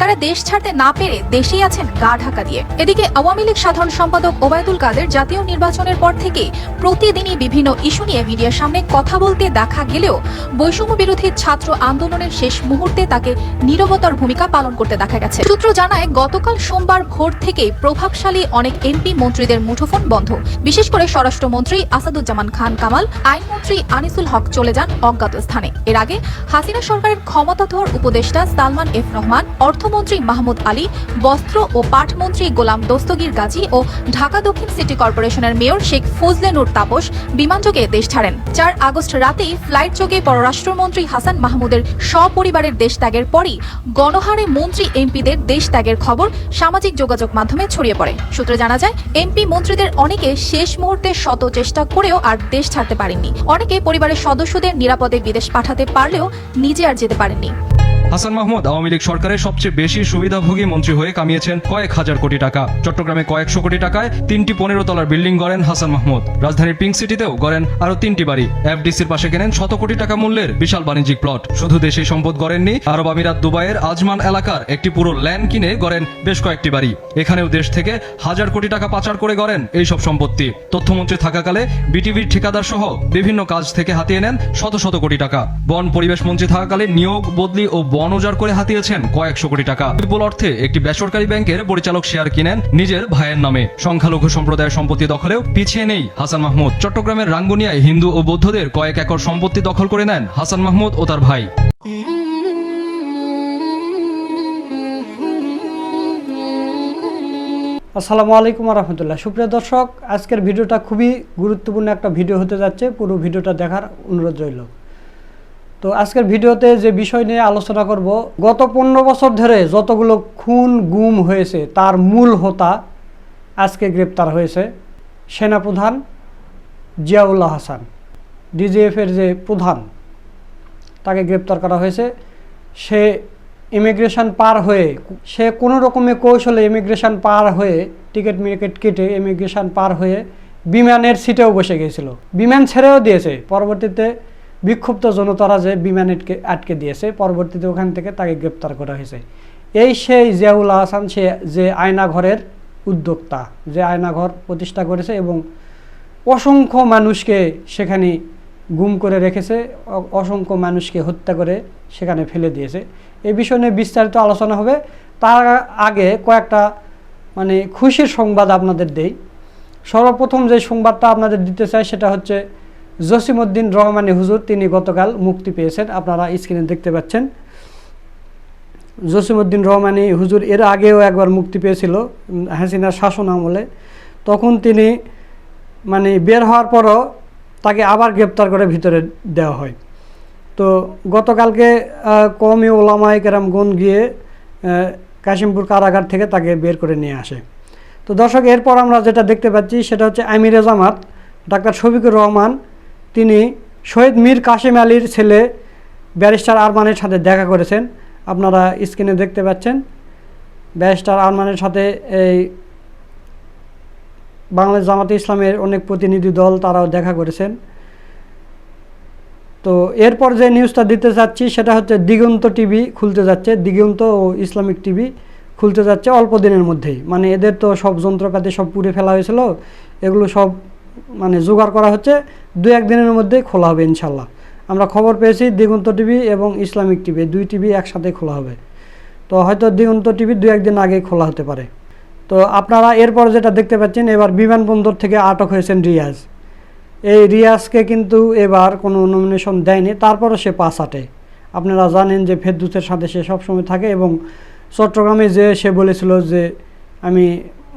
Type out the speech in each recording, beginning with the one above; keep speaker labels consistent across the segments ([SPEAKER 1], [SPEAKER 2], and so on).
[SPEAKER 1] তারা দেশ ছাড়তে না পেরে দেশেই আছেন গা ঢাকা দিয়ে। এদিকে আওয়ামী লীগ সাধারণ সম্পাদক ওবায়দুল কাদের জাতীয় নির্বাচনের পর থেকে প্রতিদিনই বিভিন্ন ইস্যু নিয়ে মিডিয়ার সামনে কথা বলতে দেখা গেলেও বৈষম্য বিরোধী ছাত্র আন্দোলনের শেষ মুহূর্তে তাকে নীরবতার ভূমিকা পালন করতে দেখা গেছে। সূত্র জানায়, গতকাল সোমবার ভোর থেকে প্রভাবশালী অনেক এমপি মন্ত্রীদের মুঠোফোন বন্ধ। বিশেষ করে স্বরাষ্ট্রমন্ত্রী আসাদুজ্জামান খান কামাল, আইনমন্ত্রী আনিসুল হক চলে যান অজ্ঞাত স্থানে। এর আগে হাসিনা সরকারের ক্ষমতাধর উপদেষ্টা সালমান এফ রহমান অর্থমন্ত্রী মাহমুদ আলী, বস্ত্র ও পাটমন্ত্রী গোলাম দস্তগীর গাজী ও ঢাকা দক্ষিণ সিটি কর্পোরেশনের মেয়র শেখ ফজলে নূর তাপস বিমানযোগে দেশ ছাড়েন। চার আগস্ট রাতেই ফ্লাইট যোগে পররাষ্ট্রমন্ত্রী হাসান মাহমুদের সপরিবারের দেশ ত্যাগের পরই গণহারে মন্ত্রী এমপিদের দেশ ত্যাগের খবর সামাজিক যোগাযোগ মাধ্যমে ছড়িয়ে পড়ে। সূত্রে জানা যায়, এমপি মন্ত্রীদের অনেকে শেষ মুহূর্তে শত চেষ্টা করেও আর দেশ ছাড়তে পারেননি। অনেকে পরিবারের সদস্যদের নিরাপদে বিদেশ পাঠাতে পারলেও নিজে আর যেতে পারেননি।
[SPEAKER 2] হাসান মাহমুদ আওয়ামী লীগ সরকারের সবচেয়ে বেশি সুবিধাভোগী মন্ত্রী হয়ে কামিয়েছেন কয়েক হাজার কোটি টাকা। চট্টগ্রামে কয়েকশো কোটি টাকায় তিনটি পনেরো তলার বিল্ডিং গড়েন হাসান মাহমুদ। রাজধানীর পিঙ্ক সিটিতেও গড়েন আরও তিনটি বাড়ি। এফডিসির পাশে কেনেন শত কোটি টাকা মূল্যের বিশাল বাণিজ্যিক প্লট। শুধু দেশে সম্পদ গড়েননি, আরব আমিরাত দুবাইয়ের আজমান এলাকার একটি পুরো ল্যান্ড কিনে গড়েন বেশ কয়েকটি বাড়ি। এখানেও দেশ থেকে হাজার কোটি টাকা পাচার করে গড়েন এইসব সম্পত্তি। তথ্যমন্ত্রী থাকাকালে বিটিভির ঠিকাদার সহ বিভিন্ন কাজ থেকে হাতিয়ে নেন শত শত কোটি টাকা। বন পরিবেশ মন্ত্রী থাকাকালে নিয়োগ, বদলি ও বন উজাড় করে হাতিয়েছেন কয়েকশো কোটি টাকা। বিপুল অর্থে একটি বেসরকারি ব্যাংকের পরিচালক শেয়ার কিনেন নিজের ভাইয়ের নামে। সংখ্যালঘু সম্প্রদায়ের সম্পত্তি দখলেও পিছিয়ে নেই হাসান মাহমুদ। চট্টগ্রামের রাঙ্গুনিয়ায় হিন্দু ও বৌদ্ধদের কয়েক একর সম্পত্তি দখল করে নেন হাসান মাহমুদ ও তার ভাই।
[SPEAKER 3] আসসালামু আলাইকুম রহমতুল্লাহ সুপ্রিয় দর্শক, আজকের ভিডিওটা খুবই গুরুত্বপূর্ণ একটা ভিডিও হতে যাচ্ছে। পুরো ভিডিওটা দেখার অনুরোধ রইল। তো আজকের ভিডিওতে যে বিষয় নিয়ে আলোচনা করব, গত পনেরো বছর ধরে যতগুলো খুন, গুম হয়েছে, তার মূল হোতা আজকে গ্রেপ্তার হয়েছে সেনাপ্রধান জিয়াউল্লাহ হাসান, ডিজিএফের যে প্রধান, তাকে গ্রেপ্তার করা হয়েছে। সে ইমিগ্রেশন পার হয়ে, সে কোনো রকমে কৌশলে ইমিগ্রেশন পার হয়ে, টিকিট মিকেট কেটে ইমিগ্রেশন পার হয়ে বিমানের সিটেও বসে গিয়েছিল। বিমান ছেড়েও দিয়েছে। পরবর্তীতে বিক্ষুব্ধ জনতারা যে বিমানকে আটকে দিয়েছে, পরবর্তীতে ওখান থেকে তাকে গ্রেপ্তার করা হয়েছে। এই সেই জিয়াউল হাসান, সে যে আয়নাঘরের উদ্যোক্তা, যে আয়নাঘর প্রতিষ্ঠা করেছে এবং অসংখ্য মানুষকে সেখানে গুম করে রেখেছে অসংখ্য মানুষকে হত্যা করে সেখানে ফেলে দিয়েছে। এই বিষয় নিয়ে বিস্তারিত আলোচনা হবে। তার আগে কয়েকটা মানে খুশির সংবাদ আপনাদের দেই। সর্বপ্রথম যে সংবাদটা আপনাদের দিতে চাই, সেটা হচ্ছে জসিমউদ্দিন রহমানি হুজুর, তিনি গতকাল মুক্তি পেয়েছেন। আপনারা স্ক্রিনে দেখতে পাচ্ছেন। জসিমউদ্দিন রহমানি হুজুর এর আগেও একবার মুক্তি পেয়েছিল হাসিনার শাসন আমলে। তখন তিনি মানে বের হওয়ার পরও তাকে আবার গ্রেপ্তার করে ভিতরে দেওয়া হয়। তো গতকালকে কওমি ওলামায় কেরামগণ গিয়ে কাশিমপুর কারাগার থেকে তাকে বের করে নিয়ে আসে। তো দর্শক, এরপর আমরা যেটা দেখতে পাচ্ছি, সেটা হচ্ছে আমিরে জামাত, ডাক্তার শফিকুর রহমান তিনি শহীদ মীর কাশিম আলীর ছেলে ব্যারিস্টার আরমানের সাথে দেখা করেছেন। আপনারা স্ক্রিনে দেখতে পাচ্ছেন। ব্যারিস্টার আরমানের সাথে এই বাংলাদেশ জামাতে ইসলামের অনেক প্রতিনিধি দল তারাও দেখা করেছেন। তো এরপর যে নিউজটা দিতে যাচ্ছি সেটা হচ্ছে দিগন্ত টিভি খুলতে যাচ্ছে। দিগন্ত ও ইসলামিক টিভি খুলতে যাচ্ছে অল্প দিনের মধ্যেই। মানে এদের তো সব যন্ত্রপাতি সব পুড়ে ফেলা হয়েছিল। এগুলো সব মানে জোগাড় করা হচ্ছে, দু একদিনের মধ্যেই খোলা হবে ইনশাল্লাহ। আমরা খবর পেয়েছি দিগন্ত টিভি এবং ইসলামিক টিভি, দুই টিভি একসাথে খোলা হবে। তো হয়তো দিগন্ত টিভি দু একদিন আগেই খোলা হতে পারে। তো আপনারা এরপর যেটা দেখতে পাচ্ছেন, এবার বিমানবন্দর থেকে আটক হয়েছেন রিয়াজ। এই রিয়াজকে কিন্তু এবার কোনো নমিনেশন দেয়নি, তারপরও সে পাস আটে আপনারা জানেন যে ফেরদুসের সাথে সে সবসময় থাকে এবং চট্টগ্রামে যে সে বলেছিল যে, আমি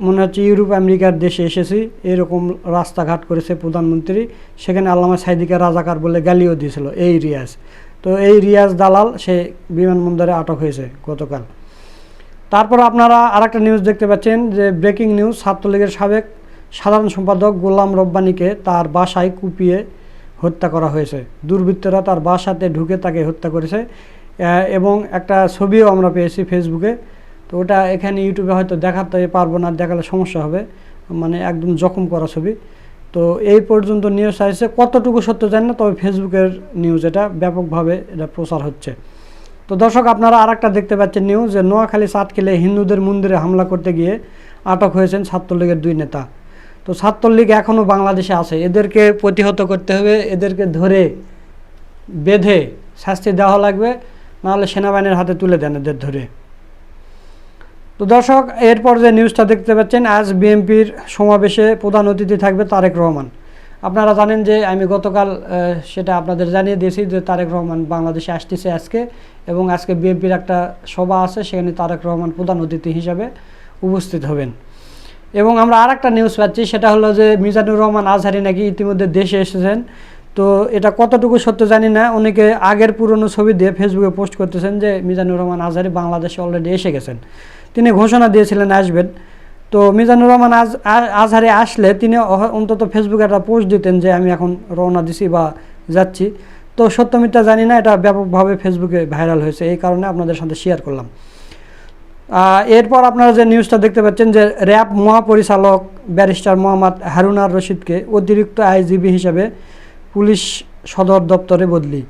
[SPEAKER 3] মনে হচ্ছে ইউরোপ, আমেরিকার দেশে এসেছি, এরকম রাস্তাঘাট করেছে প্রধানমন্ত্রী, সেখানে আল্লামা সাইদিকে রাজাকার বলে গালিও দিয়েছিল, এই রিয়াজ। তো এই রিয়াজ দালাল, সে বিমানবন্দরে আটক হয়েছে গতকাল। তারপর আপনারা আরেকটা নিউজ দেখতে পাচ্ছেন, যে ব্রেকিং নিউজ ছাত্রলীগের সাবেক সাধারণ সম্পাদক গোলাম রব্বানীকে তার বাসায় কুপিয়ে হত্যা করা হয়েছে। দুর্বৃত্তরা তার বাসাতে ঢুকে তাকে হত্যা করেছে। এবং একটা ছবিও আমরা পেয়েছি ফেসবুকে তো ওটা এখানে ইউটিউবে হয়তো দেখাতে পারব না, দেখালে সমস্যা হবে। মানে একদম জখম করা ছবি। তো এই পর্যন্ত নিউজ আসছে। কতটুকু সত্য জানি না, তবে ফেসবুকের নিউজ এটা ব্যাপকভাবে এটা প্রচার হচ্ছে। তো দর্শক, আপনারা আর দেখতে পাচ্ছেন নিউজ যে নোয়াখালী সাতকিলে হিন্দুদের মন্দিরে হামলা করতে গিয়ে আটক হয়েছেন ছাত্রলীগের দুই নেতা। তো ছাত্রলীগ এখনও বাংলাদেশে আছে। এদেরকে প্রতিহত করতে হবে, এদেরকে ধরে বেঁধে শাস্তি দেওয়া লাগবে, নাহলে সেনাবাহিনীর হাতে তুলে দেন এদের ধরে। তো দর্শক, এরপর যে নিউজটা দেখতে পাচ্ছেন, আজ বিএনপির সমাবেশে প্রধান অতিথি থাকবে তারেক রহমান। আপনারা জানেন যে আমি গতকাল সেটা আপনাদের জানিয়ে দিয়েছি যে তারেক রহমান বাংলাদেশে আসতেছে আজকে এবং আজকে বিএনপির একটা সভা আছে, সেখানে তারেক রহমান প্রধান অতিথি হিসাবে উপস্থিত হবেন। এবং আমরা আর একটা নিউজ পাচ্ছি, সেটা হলো যে মিজানুর রহমান আজহারি নাকি ইতিমধ্যে দেশে এসেছেন। তো এটা কতটুকু সত্য জানি না, অনেকে আগের পুরনো ছবি দিয়ে ফেসবুকে পোস্ট করতেছেন যে মিজানুর রহমান আজহারি বাংলাদেশে অলরেডি এসে গেছেন। তিনি ঘোষণা দিয়েছিলেন আসবেন। তো মিজানুর রহমান আজ আজহারি আসলে তিনি অন্তত ফেসবুকে একটা পোস্ট দিতেন যে আমি এখন রওনা দিছি বা যাচ্ছি। তো সত্য মিথ্যা জানি না, এটা ব্যাপকভাবে ফেসবুকে ভাইরাল হয়েছে, এই কারণে আপনাদের সাথে শেয়ার করলাম। এরপর আপনারা যে নিউজটা দেখতে পাচ্ছেন যে র্যাব মহাপরিচালক ব্যারিস্টার মোহাম্মদ হারুনার রশিদকে অতিরিক্ত আইজিবি হিসাবে পুলিশ সদর দপ্তরে বদলি।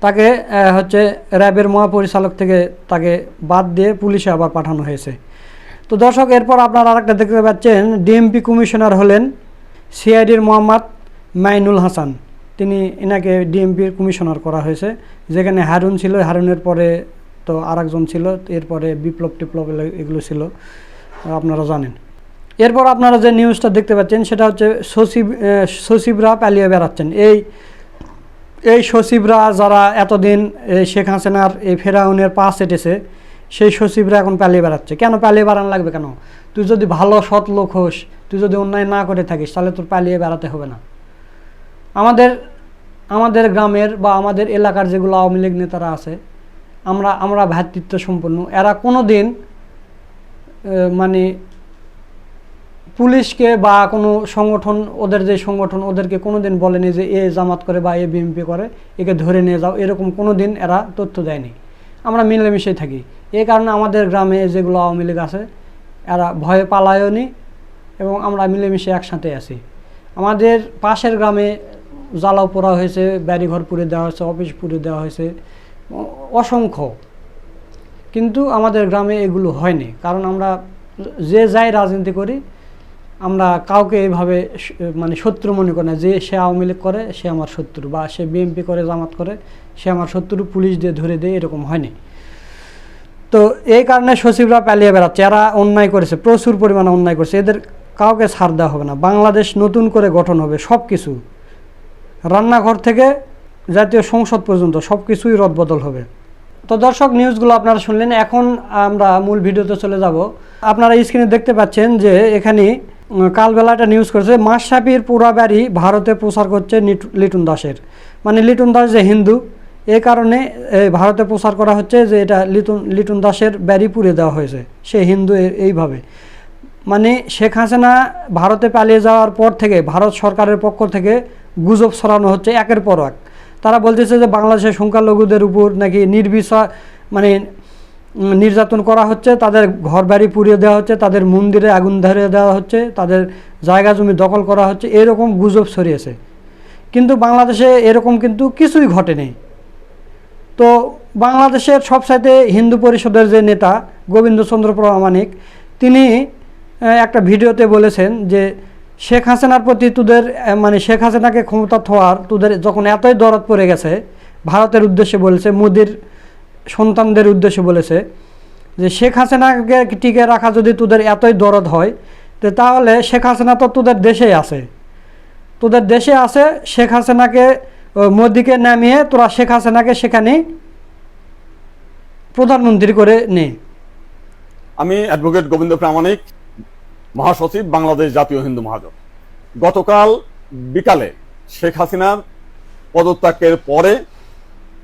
[SPEAKER 3] তাকে হচ্ছে র্যাবের মহাপরিচালক থেকে তাকে বাদ দিয়ে পুলিশে আবার পাঠানো হয়েছে। তো দর্শক, এরপর আপনারা আরেকটা দেখতে পাচ্ছেন, ডিএমপি কমিশনার হলেন সিআইডির মোহাম্মদ মাইনুল হাসান। তিনি এনাকে ডিএমপির কমিশনার করা হয়েছে, যেখানে হারুন ছিল, হারুনের পরে তো আরেকজন ছিল, এরপরে বিপ্লব টিপ্লব এগুলো- ছিল, আপনারা জানেন। এরপর আপনারা যে নিউজটা দেখতে পাচ্ছেন, সেটা হচ্ছে সচিব সচিবরা পালিয়ে বেড়াচ্ছেন। এই এই সচিবরা যারা এতদিন এই শেখ হাসিনার এই ফেরাউনের পা চেটেছে সেই সচিবরা এখন পালিয়ে বেড়াচ্ছে। কেন পালিয়ে বেড়ানো লাগবে কেন? তুই যদি ভালো, সৎ লোক হোস, তুই যদি অন্যায় না করে থাকিস, তাহলে তোর পালিয়ে বেড়াতে হবে না। আমাদের আমাদের গ্রামের বা আমাদের এলাকার যেগুলো আওয়ামী লীগ নেতারা আছে, আমরা আমরা ভ্রাতৃত্ব সম্পন্ন এরা কোনো দিন মানে পুলিশকে বা কোনো সংগঠন, ওদের যে সংগঠন, ওদেরকে কোনো দিন বলেনি যে এ জামাত করে বা এ বিএমপি করে, একে ধরে নিয়ে যাও, এরকম কোনো দিন এরা তথ্য দেয়নি। আমরা মিলেমিশেই থাকি। এই কারণে আমাদের গ্রামে যেগুলো আওয়ামী লীগ আছে, এরা ভয়ে পালায়নি এবং আমরা মিলেমিশে একসাথে আছি। আমাদের পাশের গ্রামে জ্বালাও পোড়া হয়েছে, বাড়িঘর পুড়ে দেওয়া হয়েছে, অফিস পুড়ে দেওয়া হয়েছে অসংখ্য। কিন্তু আমাদের গ্রামে এগুলো হয়নি। কারণ আমরা যে যাই রাজনীতি করি আমরা কাউকে এইভাবে মানে শত্রু মনে করি না। যে সে আওয়ামী লীগ করে, সে আমার শত্রু। বা সে বিএমপি করে, জামাত করে, সে আমার শত্রু, পুলিশ দিয়ে ধরে দেয়, এরকম হয়নি। তো এই কারণে সচিবরা পালিয়ে বেড়াচ্ছে। এরা অন্যায় করেছে, প্রচুর পরিমাণে অন্যায় করেছে। এদের কাউকে ছাড় দেওয়া হবে না। বাংলাদেশ নতুন করে গঠন হবে সব কিছু রান্নাঘর থেকে জাতীয় সংসদ পর্যন্ত সব কিছুই রদবদল হবে। তো দর্শক নিউজগুলো আপনারা শুনলেন। এখন আমরা মূল ভিডিওতে চলে যাব। আপনারা স্ক্রিনে দেখতে পাচ্ছেন যে এখানে কালবেলা একটা নিউজ করেছে মাসাপির পুরা বাড়ি ভারতে প্রচার করছে লিটন দাসের। মানে লিটন দাস যে হিন্দু এই কারণে ভারতে প্রচার করা হচ্ছে যে এটা লিটন লিটন দাসের ব্যারি পুড়ে দেওয়া হয়েছে। সে হিন্দু এইভাবে। মানে শেখ হাসিনা ভারতে পালিয়ে যাওয়ার পর থেকে, ভারত সরকারের পক্ষ থেকে গুজব ছড়ানো হচ্ছে একের পর এক। তারা বলতেছে যে বাংলাদেশের সংখ্যালঘুদের উপর নাকি নির্বিচার মানে নির্যাতন করা হচ্ছে, তাদের ঘর বাড়ি পুড়িয়ে দেওয়া হচ্ছে, তাদের মন্দিরে আগুন ধরিয়ে দেওয়া হচ্ছে, তাদের জায়গা জমি দখল করা হচ্ছে, এরকম গুজব ছড়িয়েছে। কিন্তু বাংলাদেশে এরকম কিন্তু কিছুই ঘটেনি। তো বাংলাদেশের সবসাইতে হিন্দু পরিষদের যে নেতা গোবিন্দচন্দ্র প্রামাণিক তিনি একটা ভিডিওতে বলেছেন যে শেখ হাসিনার প্রতি তোদের মানে শেখ হাসিনাকে ক্ষমতা থোয়ার তোদের যখন এতই দরদ পড়ে গেছে, ভারতের উদ্দেশ্যে বলেছে মোদির সন্তানদের উদ্দেশ্যে বলেছে যে শেখ হাসিনাকে টিকে রাখা যদি তোদের এতই দরদ হয়, তো তাহলে শেখ হাসিনা তো তোদের দেশেই আছে। তোদের দেশে আছে, শেখ হাসিনাকে মোদিকে নামিয়ে তোরা শেখ হাসিনাকে সেখানে প্রধানমন্ত্রী করে নে।
[SPEAKER 4] আমি অ্যাডভোকেট গোবিন্দ প্রামাণিক, মহাসচিব, বাংলাদেশ জাতীয় হিন্দু মহাজন গতকাল বিকালে শেখ হাসিনার পদত্যাগের পরে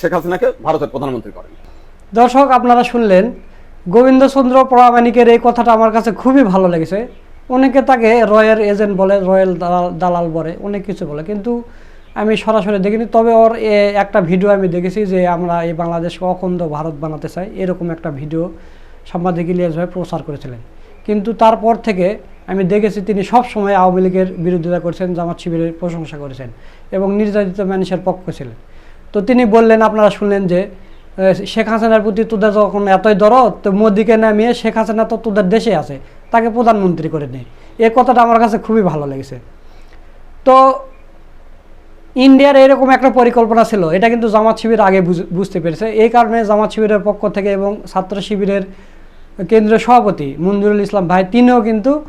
[SPEAKER 4] শেখ হাসিনাকে ভারতের প্রধানমন্ত্রী করেন।
[SPEAKER 3] দর্শক, আপনারা শুনলেন গোবিন্দচন্দ্র প্রামাণিকের এই কথাটা আমার কাছে খুবই ভালো লেগেছে। অনেকে তাকে রয়্যাল এজেন্ট বলে রয়্যাল দালাল দালাল বলে, অনেক কিছু বলে। কিন্তু আমি সরাসরি দেখিনি, তবে ওর একটা ভিডিও আমি দেখেছি যে আমরা এই বাংলাদেশকে অখণ্ড ভারত বানাতে চাই, এরকম একটা ভিডিও সাংবাদিক ইলিয়াস প্রচার করেছিলেন। কিন্তু তারপর থেকে আমি দেখেছি তিনি সব সময় আওয়ামী লীগের বিরোধিতা করেছেন, জামাত শিবিরের প্রশংসা করেছেন এবং নির্যাতিত মানুষের পক্ষ ছিলেন। তো তিনি বললেন, আপনারা শুনলেন যে শেখ হাসিনার প্রতি তোদের যখন এতই দরদ, তো মোদিকে নামিয়ে শেখ হাসিনা তো তোদের দেশে আছে, তাকে প্রধানমন্ত্রী করে নেই এ কথাটা আমার কাছে খুবই ভালো লেগেছে। তো ইন্ডিয়ার এরকম একটা পরিকল্পনা ছিল, এটা কিন্তু জামাত শিবির আগে বুঝ- বুঝতে পেরেছে। এই কারণে জামাত শিবিরের পক্ষ থেকে এবং ছাত্র শিবিরের কেন্দ্রীয় সভাপতি মঞ্জুরুল ইসলাম ভাই, তিনিও কিন্তু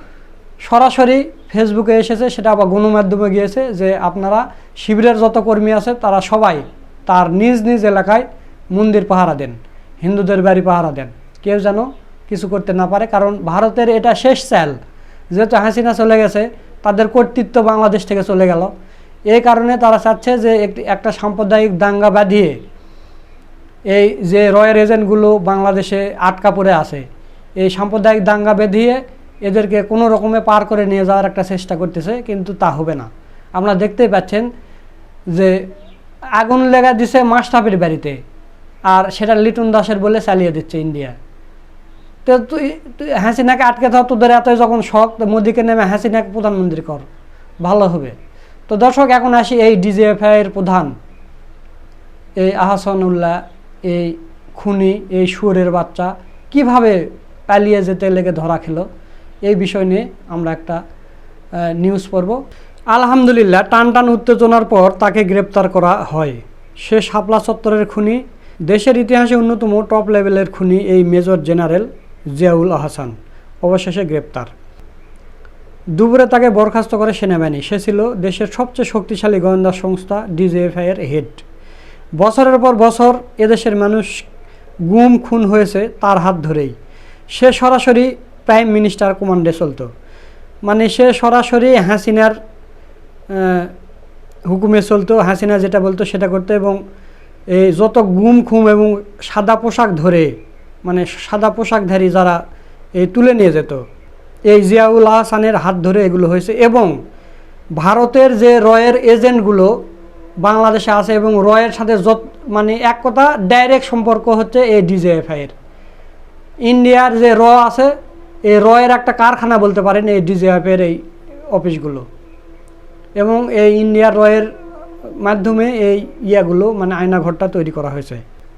[SPEAKER 3] সরাসরি ফেসবুকে এসেছে, সেটা আবার গণমাধ্যমে গিয়েছে যে, আপনারা শিবিরের যত কর্মী আছে, তারা সবাই তার নিজ নিজ এলাকায় মন্দির পাহারা দেন, হিন্দুদের বাড়ি পাহারা দেন। কেউ যেন কিছু করতে না পারে, কারণ ভারতের এটা শেষ চাল যেহেতু হাসিনা চলে গেছে, তাদের কর্তৃত্ব বাংলাদেশ থেকে চলে গেল। এই কারণে তারা চাচ্ছে যে একটি, একটা সাম্প্রদায়িক দাঙ্গা বাঁধিয়ে এই যে রয়্যাল এজেন্টগুলো বাংলাদেশে আটকা পড়ে আছে, এই সাম্প্রদায়িক দাঙ্গা বেঁধিয়ে এদেরকে কোনো রকমে পার করে নিয়ে যাওয়ার একটা চেষ্টা করতেছে, কিন্তু তা হবে না। আপনারা দেখতেই পাচ্ছেন যে আগুন লেগা দিছে মাস্টাফির বাড়িতে। আর সেটা লিটন দাসের বলে চালিয়ে দিচ্ছে ইন্ডিয়া। তো তুই তুই হাসিনাকে আটকে থাক তোদের এতই যখন শখ, তো মোদিকে নেমে হাসিনাকে প্রধানমন্ত্রী কর। ভালো হবে। তো দর্শক, এখন আসি এই ডিজিএফআই এর প্রধান। এই আহসানুল্লাহ, এই খুনি, এই সুরের বাচ্চা, কীভাবে পালিয়ে যেতে লেগে ধরা খেলো, এই বিষয় নিয়ে আমরা একটা নিউজ পড়ব। আলহামদুলিল্লাহ টান টান উত্তেজনার পর তাকে গ্রেপ্তার করা হয়। সে শাপলা চত্বরের খুনি, দেশের ইতিহাসে অন্যতম টপ লেভেলের খুনি এই মেজর জেনারেল জিয়াউল আহসান, অবশেষে গ্রেপ্তার। দুপুরে তাকে বরখাস্ত করে সেনাবাহিনী। সে ছিল দেশের সবচেয়ে শক্তিশালী গোয়েন্দা সংস্থা ডিজিএফআই এর হেড। বছরের পর বছর এদেশের মানুষ গুম, খুন হয়েছে তার হাত ধরেই। সে সরাসরি প্রাইম মিনিস্টার কমান্ডে চলতো। মানে সে সরাসরি হাসিনার হুকুমে চলতো, হাসিনা যেটা বলতো সেটা করতো এবং এই যত গুম, খুম এবং সাদা পোশাক ধরে মানে সাদা পোশাকধারী যারা, এই তুলে নিয়ে যেত। এই জিয়াউল আহসানের হাত ধরে এগুলো হয়েছে এবং ভারতের যে রয়ের এজেন্টগুলো বাংলাদেশে আছে এবং রয়ের সাথে যত মানে এক কথা ডাইরেক্ট সম্পর্ক হচ্ছে এই ডিজিএফআইয়ের। ইন্ডিয়ার যে র আছে, এই রয়ের একটা কারখানা বলতে পারেন এই ডিজিএফের এই অফিসগুলো। এবং এই ইন্ডিয়ার রয়ের মাধ্যমে এই ইয়াগুলো মানে আয়নাঘরটা তৈরি করা হয়েছে।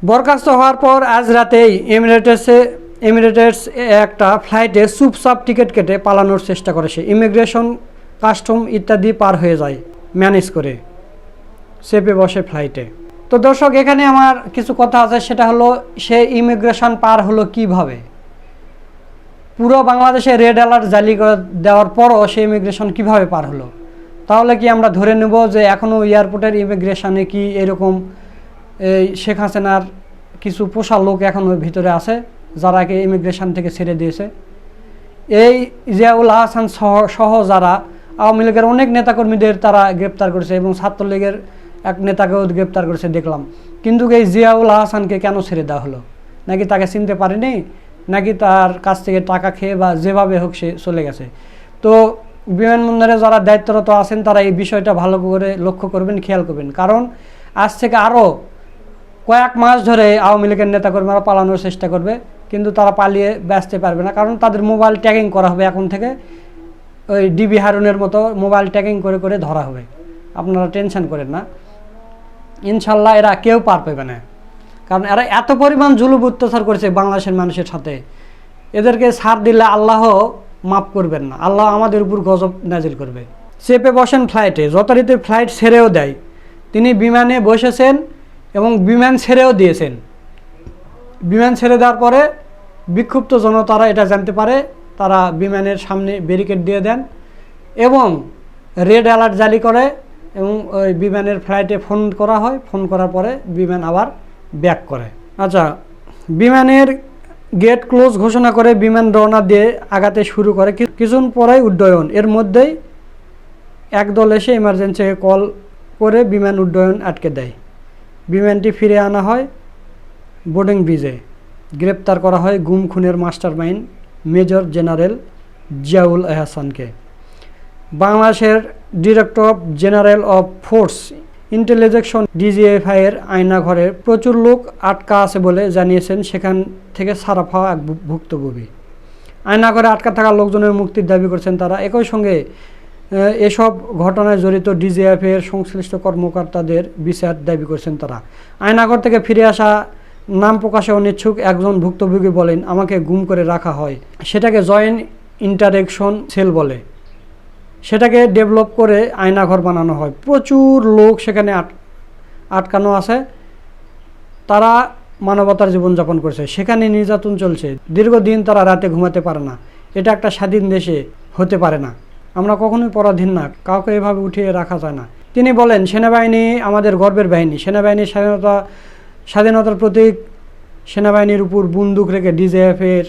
[SPEAKER 3] বরখাস্ত হওয়ার পর আজ রাতেই এমিরেটাসে, এমিরেটাস একটা ফ্লাইটে চুপচাপ টিকিট কেটে পালানোর চেষ্টা করে সে। ইমিগ্রেশন, কাস্টম ইত্যাদি পার হয়ে যায়, ম্যানেজ করে। চেপে বসে ফ্লাইটে। তো দর্শক, এখানে আমার কিছু কথা আছে, সেটা হলো সে ইমিগ্রেশন পার হলো কীভাবে? পুরো বাংলাদেশে রেড অ্যালার্ট জারি করে দেওয়ার পরও সে ইমিগ্রেশন কীভাবে পার হলো? তাহলে কি আমরা ধরে নেব যে এখনও এয়ারপোর্টের ইমিগ্রেশনে কি এরকম, এই শেখ হাসিনার কিছু পোষা লোক এখনও ভিতরে আছে, যারা একে ইমিগ্রেশন থেকে ছেড়ে দিয়েছে? এই জিয়াউল আহসান সহ সহ যারা আওয়ামী লীগের অনেক নেতাকর্মীদের তারা গ্রেপ্তার করেছে এবং ছাত্রলীগের এক নেতাকেও গ্রেপ্তার করেছে দেখলাম। কিন্তু এই জিয়াউল আহসানকে কেন ছেড়ে দেওয়া হলো? নাকি তাকে চিনতে পারেনি? নাকি তার কাছ থেকে টাকা খেয়ে বা যেভাবে হোক সে চলে গেছে? তো বিমানবন্দরে যারা দায়িত্বরত আছেন, তারা এই বিষয়টা ভালো করে লক্ষ্য করবেন, খেয়াল করবেন। কারণ আজ থেকে আরও কয়েক মাস ধরে আওয়ামী লীগের নেতাকর্মীরা পালানোর চেষ্টা করবে, কিন্তু তারা পালিয়ে বাঁচতে পারবে না। কারণ তাদের মোবাইল ট্যাগিং করা হবে এখন থেকে। ওই ডিবি হারুনের মতো মোবাইল ট্যাগিং করে করে ধরা হবে। আপনারা টেনশন করেন না। ইনশাল্লাহ এরা কেউ পার পেবে না। কারণ এরা এত পরিমাণ জুলুব অত্যাচার করেছে বাংলাদেশের মানুষের সাথে। এদেরকে ছাড় দিলে আল্লাহ মাফ করবেন না। আল্লাহ আমাদের উপর গজব নাজিল করবে। চেপে বসেন ফ্লাইটে যথারীতি ফ্লাইট ছেড়েও দেয়। তিনি বিমানে বসেছেন এবং বিমান ছেড়েও দিয়েছেন। বিমান ছেড়ে দেওয়ার পরে বিক্ষুব্ধ জনতারা এটা জানতে পারে, তারা বিমানের সামনে ব্যারিকেড দিয়ে দেন এবং রেড অ্যালার্ট জারি করে এবং ওই বিমানের ফ্লাইটে ফোন করা হয়। ফোন করার পরে বিমান আবার ব্যাক করে। আচ্ছা বিমানের গেট ক্লোজ ঘোষণা করে বিমান রওনা দিয়ে আগাতে শুরু করে কিছুক্ষণ পরেই উড্ডয়ন। এর মধ্যেই একদল এসে ইমার্জেন্সিকে কল করে বিমান উড্ডয়ন আটকে দেয়। বিমানটি ফিরে আনা হয় বোর্ডিং ব্রিজে। গ্রেপ্তার করা হয় গুম খুনের mastermind major general Ziaul এহসানকে বাংলাদেশের director of general of force intelligence DGFI এর আয়নাঘরে প্রচুর লোক আটকা আছে বলে জানিয়েছেন সেখান থেকে সারা পাওয়া এক ভুক্তভোগী। আয়নাঘরে আটকা থাকা লোকজনের মুক্তির দাবি করছেন তারা। একই সঙ্গে এসব ঘটনায় জড়িত ডিজিএফ এর সংশ্লিষ্ট কর্মকর্তাদের বিচার দাবি করছেন তারা। আয়নাঘর থেকে ফিরে আসা নাম প্রকাশে অনিচ্ছুক একজন ভুক্তভোগী বলেন, আমাকে গুম করে রাখা হয়। সেটাকে জয়েন্ট ইন্টারেকশন সেল বলে। সেটাকে ডেভেলপ করে আয়নাঘর বানানো হয়। প্রচুর লোক সেখানে আট, আটকানো আছে। তারা মানবতার জীবনযাপন করছে। সেখানে নির্যাতন চলছে। দীর্ঘদিন তারা রাতে ঘুমাতে পারে না। এটা একটা স্বাধীন দেশে হতে পারে না। আমরা কখনোই পরাধীন না। কাউকে এভাবে উঠিয়ে রাখা যায় না। তিনি বলেন, সেনাবাহিনী আমাদের গর্বের বাহিনী। সেনাবাহিনীর স্বাধীনতা, স্বাধীনতার প্রতীক সেনাবাহিনীর উপর বন্দুক রেখে ডিজেএফের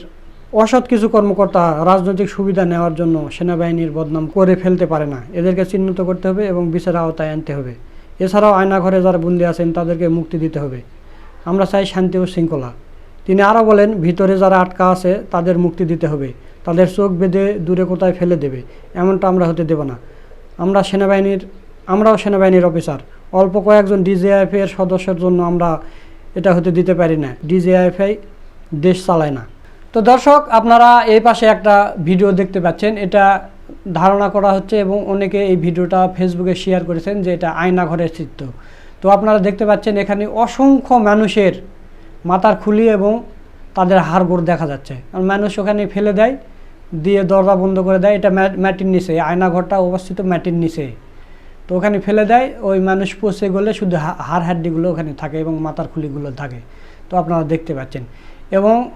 [SPEAKER 3] অসৎ কিছু কর্মকর্তা রাজনৈতিক সুবিধা নেওয়ার জন্য সেনাবাহিনীর বদনাম করে ফেলতে পারে না। এদেরকে চিহ্নিত করতে হবে এবং বিচার আওতায় আনতে হবে। এছাড়াও আয়নাঘরে যারা বন্দী আছেন, তাদেরকে মুক্তি দিতে হবে। আমরা চাই শান্তি ও শৃঙ্খলা। তিনি আরও বলেন, ভিতরে যারা আটকা আছে, তাদের মুক্তি দিতে হবে। তাদের চোখ বেঁধে দূরে কোথায় ফেলে দেবে, এমনটা আমরা হতে দেব না। আমরা সেনাবাহিনীর, আমরাও সেনাবাহিনীর অফিসার। অল্প কয়েকজন ডিজিআইএফ এর সদস্যের জন্য আমরা এটা হতে দিতে পারি না। ডিজিআইএফআই দেশ চালায় না। তো দর্শক, আপনারা এই পাশে একটা ভিডিও দেখতে পাচ্ছেন। এটা ধারণা করা হচ্ছে এবং অনেকে এই ভিডিওটা ফেসবুকে শেয়ার করেছেন যে এটা আয়নাঘরের চিত্র। তো আপনারা দেখতে পাচ্ছেন এখানে অসংখ্য মানুষের মাথার খুলি এবং তাদের হাড়গোড় দেখা যাচ্ছে। আর মানুষ ওখানে ফেলে দেয়, দিয়ে দরজা বন্ধ করে দেয়। এটা ম্যাট- ম্যাটির নিচে আয়নাঘরটা অবস্থিত ম্যাটির নিচে। তো ওখানে ফেলে দেয়, ওই মানুষ পচে গেলে শুধু হাড় হাড্ডিগুলো ওখানে থাকে এবং মাথার খুলিগুলো থাকে। তো আপনারা দেখতে পাচ্ছেন। এবং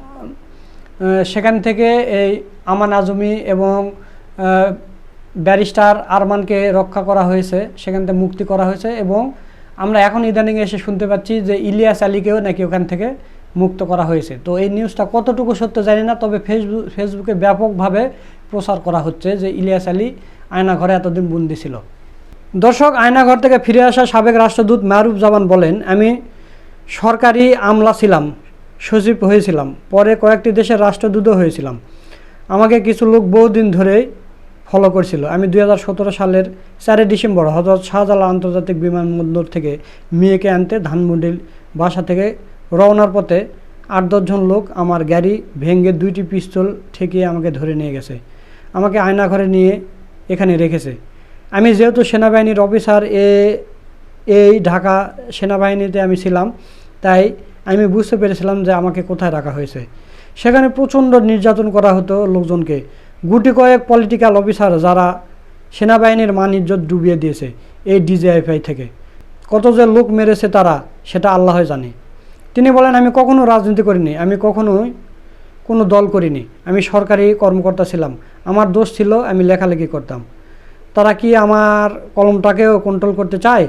[SPEAKER 3] সেখান থেকে এই আমান আজমি এবং ব্যারিস্টার আরমানকে রক্ষা করা হয়েছে, সেখান থেকে মুক্তি করা হয়েছে এবং আমরা এখন ইদানিং এসে শুনতে পাচ্ছি যে ইলিয়াস আলীকেও নাকি ওখান থেকে মুক্ত করা হয়েছে। তো এই নিউজটা কতটুকু সত্য জানি না, তবে ফেসবুক ফেসবুকে ব্যাপকভাবে প্রচার করা হচ্ছে যে ইলিয়াস আলী আয়নাঘরে এতদিন বন্দি ছিল। দর্শক, আয়নাঘর থেকে ফিরে আসা সাবেক রাষ্ট্রদূত মারুফ জামান বলেন, আমি সরকারি আমলা ছিলাম সচিব হয়েছিলাম। পরে কয়েকটি দেশের রাষ্ট্রদূতও হয়েছিলাম। আমাকে কিছু লোক বহুদিন ধরেই ফলো করছিল। আমি দুই হাজার সতেরো সালের চারই ডিসেম্বর হজরত শাহজালাল আন্তর্জাতিক বিমানবন্দর থেকে মেয়েকে আনতে ধানমন্ডির বাসা থেকে রওনার পথে আট দশজন লোক আমার গাড়ি ভেঙে দুইটি পিস্তল ঠেকিয়ে আমাকে ধরে নিয়ে গেছে। আমাকে আয়নাঘরে নিয়ে এখানে রেখেছে। আমি যেহেতু সেনাবাহিনীর অফিসার, এ, এই ঢাকা সেনাবাহিনীতে আমি ছিলাম, তাই আমি বুঝতে পেরেছিলাম যে আমাকে কোথায় রাখা হয়েছে। সেখানে প্রচণ্ড নির্যাতন করা হতো লোকজনকে। গুটি কয়েক পলিটিক্যাল অফিসার যারা সেনাবাহিনীর মান ইজ্জত ডুবিয়ে দিয়েছে এই ডিজিআইফআই থেকে। কত যে লোক মেরেছে তারা, সেটা আল্লাহ জানে। তিনি বলেন, আমি কখনো রাজনীতি করিনি, আমি কখনোই কোনো দল করিনি। আমি সরকারি কর্মকর্তা ছিলাম। আমার দোষ ছিল, আমি লেখালেখি করতাম। তারা কি আমার কলমটাকেও কন্ট্রোল করতে চায়?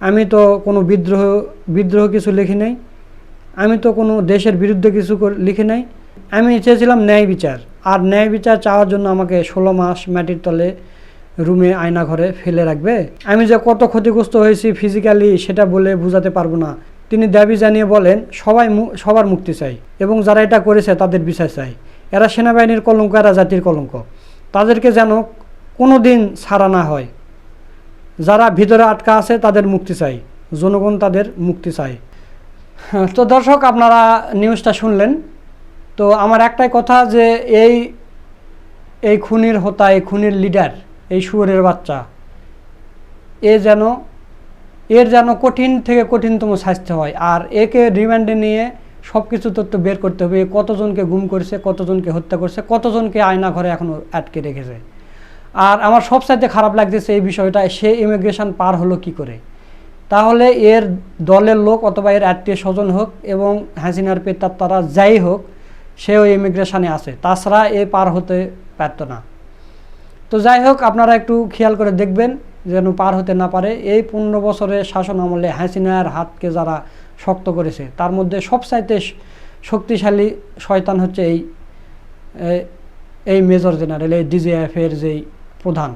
[SPEAKER 3] আমি তো কোনো বিদ্রোহ বিদ্রোহ কিছু লিখি নাই। আমি তো কোনো দেশের বিরুদ্ধে কিছু লিখি নাই। আমি চেয়েছিলাম ন্যায় বিচার। আর ন্যায় বিচার চাওয়ার জন্য আমাকে ষোলো মাস মাটির তলে রুমে আয়না ঘরে ফেলে রাখবে। আমি যে কত ক্ষতিগ্রস্ত হয়েছি ফিজিক্যালি সেটা বলে বোঝাতে পারব না। তিনি দাবি জানিয়ে বলেন, সবাই সবার মুক্তি চাই এবং যারা এটা করেছে তাদের বিচার চাই। এরা সেনাবাহিনীর কলঙ্ক, এরা জাতির কলঙ্ক। তাদেরকে যেন কোনো দিন ছাড়া না হয়। যারা ভিতরে আটকা আছে তাদের মুক্তি চাই। জনগণ তাদের মুক্তি চায় তো দর্শক, আপনারা নিউজটা শুনলেন। তো আমার একটাই কথা যে এই এই খুনির হোতা এই খুনির লিডার এই শুয়োরের বাচ্চা, এ যেন, এর যেন কঠিন থেকে কঠিনতম শাস্তি হয়। আর একে রিমান্ডে নিয়ে সব কিছু তথ্য বের করতে হবে। কতজনকে গুম করেছে, কতজনকে হত্যা করছে, কতজনকে আয়না ঘরে এখনও আটকে রেখেছে। আর আমার সবচাইতে খারাপ লাগতেছে এই বিষয়টা সে ইমিগ্রেশন পার হলো কি করে? তাহলে এর দলের লোক অথবা এর আত্মীয় স্বজন হোক এবং হাসিনার পেতার তারা যাই হোক, সেও ইমিগ্রেশনে আছে। তাছাড়া এ পার হতে পারতো না। তো যাই হোক, আপনারা একটু খেয়াল করে দেখবেন যেন পার হতে না পারে। এই পনেরো বছরের শাসন আমলে হাসিনার হাতকে যারা শক্ত করেছে, তার মধ্যে সবচাইতে শক্তিশালী শয়তান হচ্ছে এই এই মেজর জেনারেল, এই ডিজিএফ এর যেই প্রধান,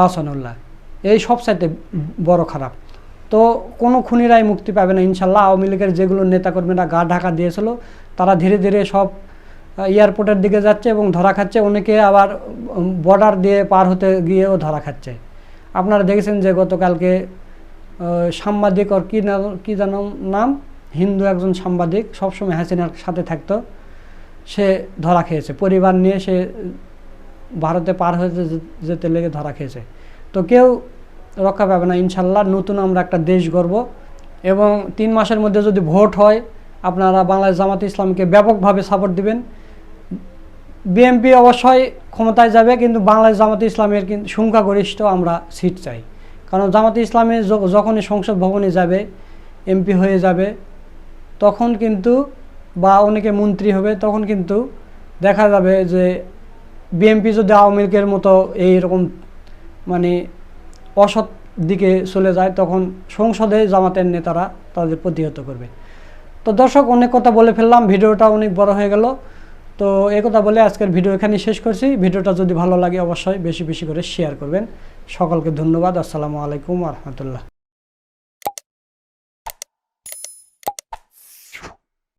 [SPEAKER 3] আহসানুল্লাহ। এই সবচাইতে বড় খারাপ। তো কোনো খুনিরাই মুক্তি পাবে না, ইনশাল্লাহ। আওয়ামী লীগের যেগুলো নেতাকর্মীরা গা ঢাকা দিয়েছিল, তারা ধীরে ধীরে সব এয়ারপোর্টের দিকে যাচ্ছে এবং ধরা খাচ্ছে। অনেকে আবার বর্ডার দিয়ে পার হতে গিয়েও ধরা খাচ্ছে। আপনারা দেখেছেন যে গতকালকে সাংবাদিক ওর কী নাম, কী যেন নাম? হিন্দু একজন সাংবাদিক সবসময় হাসিনার সাথে থাকতো। সে ধরা খেয়েছে। পরিবার নিয়ে সে ভারতে পার হয়ে যেতে লেগে ধরা খেয়েছে। তো কেউ রক্ষা পাবে না, ইনশাল্লাহ নতুন আমরা একটা দেশ গর্ব এবং তিন মাসের মধ্যে যদি ভোট হয়, আপনারা বাংলাদেশ জামাত ইসলামকে ব্যাপকভাবে সাপোর্ট দিবেন। বিএনপি অবশ্যই ক্ষমতায় যাবে, কিন্তু বাংলাদেশ জামাত ইসলামের কিন্তু সংখ্যাগরিষ্ঠ আমরা সিট চাই। কারণ জামাত ইসলামে যখনই সংসদ ভবনে যাবে, এমপি হয়ে যাবে, তখন কিন্তু বা অনেকে মন্ত্রী হবে, তখন কিন্তু দেখা যাবে যে বিএনপি যদি আওয়ামী লীগের মতো এইরকম মানে অসৎ দিকে চলে যায়, তখন সংসদে জামাতের নেতারা তাদের প্রতিহত করবে। তো দর্শক, অনেক কথা বলে ফেললাম ভিডিওটা অনেক বড় হয়ে গেল। তো কথা বলে আজকের ভিডিও এখানে শেষ করছি। ভিডিওটা যদি ভালো লাগে, অবশ্যই বেশি বেশি করে শেয়ার করবেন। সকলকে ধন্যবাদ। আসসালামু আলাইকুম রহমতুল্লাহ।